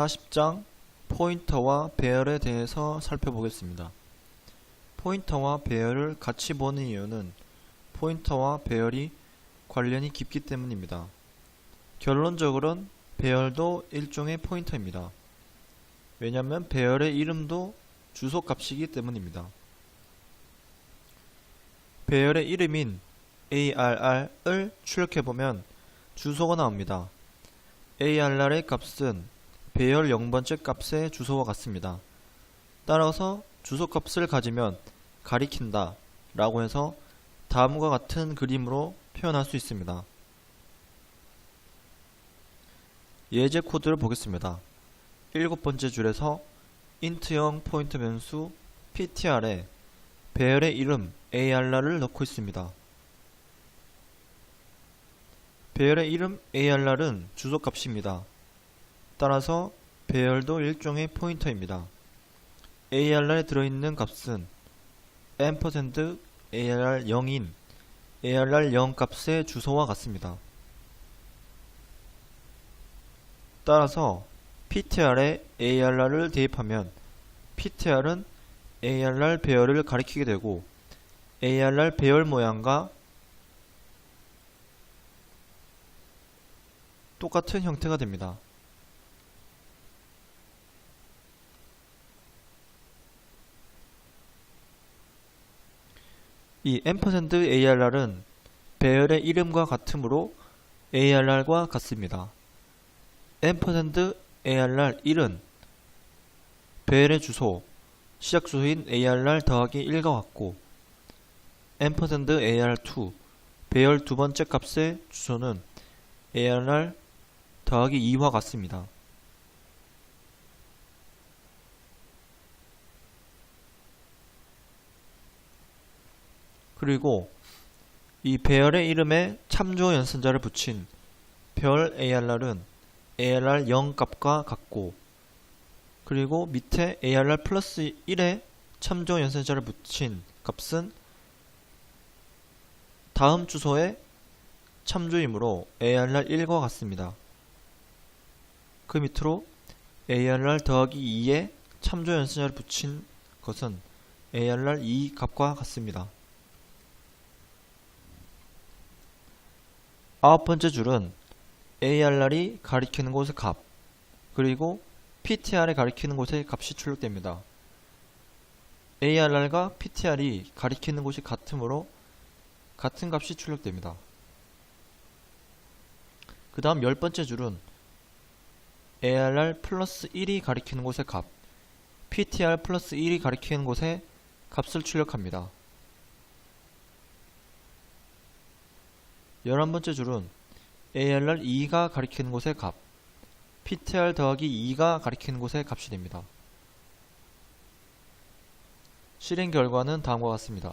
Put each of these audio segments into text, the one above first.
40장 포인터와 배열에 대해서 살펴보겠습니다. 포인터와 배열을 같이 보는 이유는 포인터와 배열이 관련이 깊기 때문입니다. 결론적으로는 배열도 일종의 포인터입니다. 왜냐하면 배열의 이름도 주소 값이기 때문입니다. 배열의 이름인 ARR을 출력해보면 주소가 나옵니다. ARR의 값은 배열 0번째 값의 주소와 같습니다. 따라서 주소 값을 가지면 가리킨다 라고 해서 다음과 같은 그림으로 표현할 수 있습니다. 예제 코드를 보겠습니다. 일곱 번째 줄에서 int형 포인트 변수 ptr에 배열의 이름 arr를 넣고 있습니다. 배열의 이름 arr은 주소 값입니다. 따라서 배열도 일종의 포인터입니다. arr에 들어있는 값은 ampersand arr 0인 arr 0 값의 주소와 같습니다. 따라서 ptr에 arr를 대입하면 ptr은 arr 배열을 가리키게 되고 arr 배열 모양과 똑같은 형태가 됩니다. 이 arr은 배열의 이름과 같으므로 arr과 같습니다. ampersand arr 1은 배열의 주소, 시작 주소인 arr 더하기 1과 같고 ampersand ar2 배열 두 번째 값의 주소는 arr 더하기 2와 같습니다. 그리고 이 배열의 이름에 참조 연산자를 붙인 별 ARR은 ARR 0 값과 같고 그리고 밑에 ARR 플러스 1에 참조 연산자를 붙인 값은 다음 주소에 참조이므로 ARR 1과 같습니다. 그 밑으로 ARR 더하기 2에 참조 연산자를 붙인 것은 ARR 2 값과 같습니다. 아홉 번째 줄은 ARR이 가리키는 곳의 값, 그리고 PTR이 가리키는 곳의 값이 출력됩니다. ARR과 PTR이 가리키는 곳이 같으므로 같은 값이 출력됩니다. 그 다음 열 번째 줄은 ARR 플러스 1이 가리키는 곳의 값, PTR 플러스 1이 가리키는 곳의 값을 출력합니다. 11번째 줄은 ARR 2가 가리키는 곳의 값, PTR 더하기 2가 가리키는 곳의 값이 됩니다. 실행 결과는 다음과 같습니다.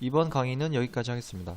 이번 강의는 여기까지 하겠습니다.